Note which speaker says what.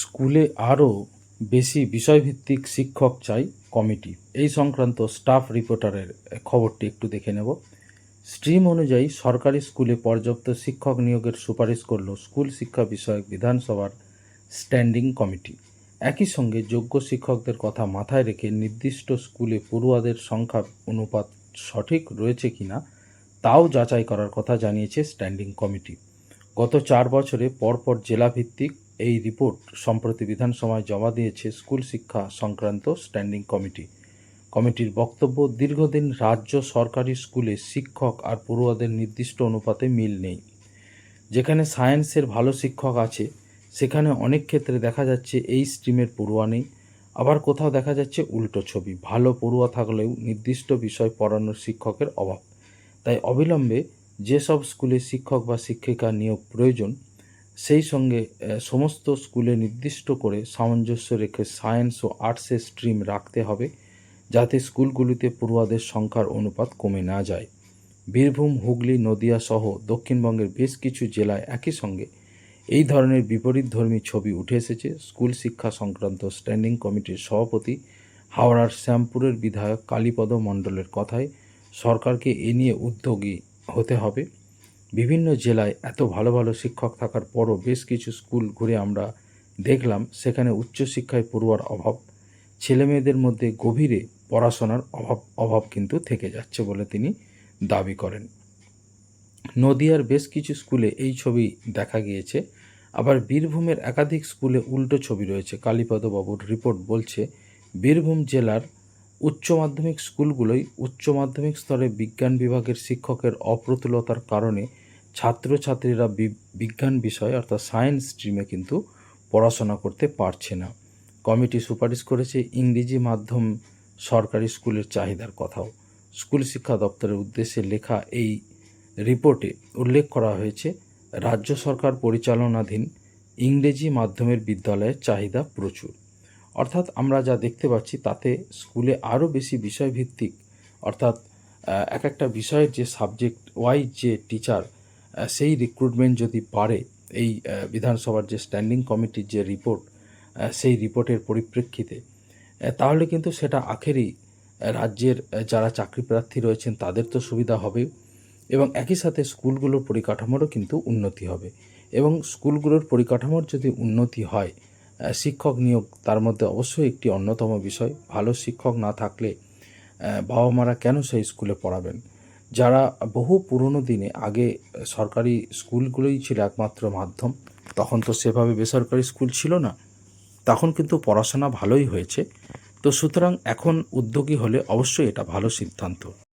Speaker 1: স্কুলে আরও বেশি বিষয়ভিত্তিক শিক্ষক চাই কমিটি। এই সংক্রান্ত স্টাফ রিপোর্টারের খবরটি একটু দেখে নেব। স্ট্রিম অনুযায়ী সরকারি স্কুলে পর্যাপ্ত শিক্ষক নিয়োগের সুপারিশ করল স্কুল শিক্ষা বিষয়ক বিধানসভার স্ট্যান্ডিং কমিটি। একই সঙ্গে যোগ্য শিক্ষকদের কথা মাথায় রেখে নির্দিষ্ট স্কুলে পড়ুয়াদের সংখ্যা অনুপাত সঠিক রয়েছে কিনা তাও যাচাই করার কথা জানিয়েছে স্ট্যান্ডিং কমিটি। গত চার বছরে পরপর জেলাভিত্তিক এই রিপোর্ট সম্প্রতি বিধানসভায় জমা দিয়েছে স্কুল শিক্ষা সংক্রান্ত স্ট্যান্ডিং কমিটি। কমিটির বক্তব্য, দীর্ঘদিন রাজ্য সরকারি স্কুলে শিক্ষক আর পড়ুয়াদের নির্দিষ্ট অনুপাতে মিল নেই। যেখানে সায়েন্সের ভালো শিক্ষক আছে, সেখানে অনেক ক্ষেত্রে দেখা যাচ্ছে এই স্ট্রিমের পড়ুয়া নেই। আবার কোথাও দেখা যাচ্ছে উল্টো ছবি, ভালো পড়ুয়া থাকলেও নির্দিষ্ট বিষয় পড়ানোর শিক্ষকের অভাব। তাই অবিলম্বে যেসব স্কুলে শিক্ষক বা শিক্ষিকা নিয়োগ প্রয়োজন সেই সঙ্গে সমস্ত স্কুলে নির্দিষ্ট করে সামঞ্জস্য রেখে সায়েন্স ও আর্টসের স্ট্রিম রাখতে হবে, যাতে স্কুলগুলিতে পড়ুয়াদের সংখ্যার অনুপাত কমে না যায়। বীরভূম, হুগলি, নদিয়া সহ দক্ষিণবঙ্গের বেশ কিছু জেলায় একই সঙ্গে এই ধরনের বিপরীতধর্মী ছবি উঠে এসেছে। স্কুল শিক্ষা সংক্রান্ত স্ট্যান্ডিং কমিটির সভাপতি হাওড়ার শ্যামপুরের বিধায়ক কালীপদ মণ্ডলের কথায়, সরকারকে এ নিয়ে উদ্যোগী হতে হবে। বিভিন্ন জেলায় এত ভালো ভালো শিক্ষক থাকার পরও বেশ কিছু স্কুল ঘুরে আমরা দেখলাম, সেখানে উচ্চশিক্ষায় পড়ুয়ার অভাব। ছেলেমেয়েদের মধ্যে গভীরে পড়াশোনার অভাব অভাব কিন্তু থেকে যাচ্ছে বলে তিনি দাবি করেন। নদিয়ার বেশ কিছু স্কুলে এই ছবি দেখা গিয়েছে। আবার বীরভূমের একাধিক স্কুলে উল্টো ছবি রয়েছে। কালীপদবাবুর রিপোর্ট বলছে, বীরভূম জেলার উচ্চ মাধ্যমিক স্কুলগুলোই উচ্চ মাধ্যমিক স্তরে বিজ্ঞান বিভাগের শিক্ষকের অপ্রতুলতার কারণে ছাত্রছাত্রীরা বিজ্ঞান বিষয় অর্থাৎ সায়েন্স স্ট্রিমে কিন্তু পড়াশোনা করতে পারছে না। কমিটি সুপারিশ করেছে ইংরেজি মাধ্যম সরকারি স্কুলের চাহিদার কথাও। স্কুল শিক্ষা দপ্তরের উদ্দেশ্যে লেখা এই রিপোর্টে উল্লেখ করা হয়েছে, রাজ্য সরকার পরিচালনাধীন ইংরেজি মাধ্যমের বিদ্যালয়ের চাহিদা প্রচুর। অর্থাৎ আমরা যা দেখতে পাচ্ছি তাতে স্কুলে আরও বেশি বিষয়ভিত্তিক, অর্থাৎ এক একটা বিষয়ের যে সাবজেক্ট ওয়াইজ যে টিচার সেই রিক্রুটমেন্ট যদি পারে, এই বিধানসভার যে স্ট্যান্ডিং কমিটির যে রিপোর্ট সেই রিপোর্টের পরিপ্রেক্ষিতে তাহলে কিন্তু সেটা আখেরই রাজ্যের যারা চাকরি প্রার্থী রয়েছেন তাদের তো সুবিধা হবে এবং একই সাথে স্কুলগুলোর পরিকাঠামোরও কিন্তু উন্নতি হবে। এবং স্কুলগুলোর পরিকাঠামোর যদি উন্নতি হয় শিক্ষক নিয়োগ তার মধ্যে অবশ্যই একটি অন্যতম বিষয়। ভালো শিক্ষক না থাকলে বাবা মারা কেন সেই স্কুলে পড়াবেন? যারা বহু পুরনো দিনে আগে সরকারি স্কুলগুলোই ছিল একমাত্র মাধ্যম, তখন তো সেভাবে বেসরকারি স্কুল ছিল না। তখন কিন্তু পড়াশোনা ভালোই হয়েছে। তো সুতরাং এখন উদ্যোগী হলে অবশ্যই এটা ভালো সিদ্ধান্ত।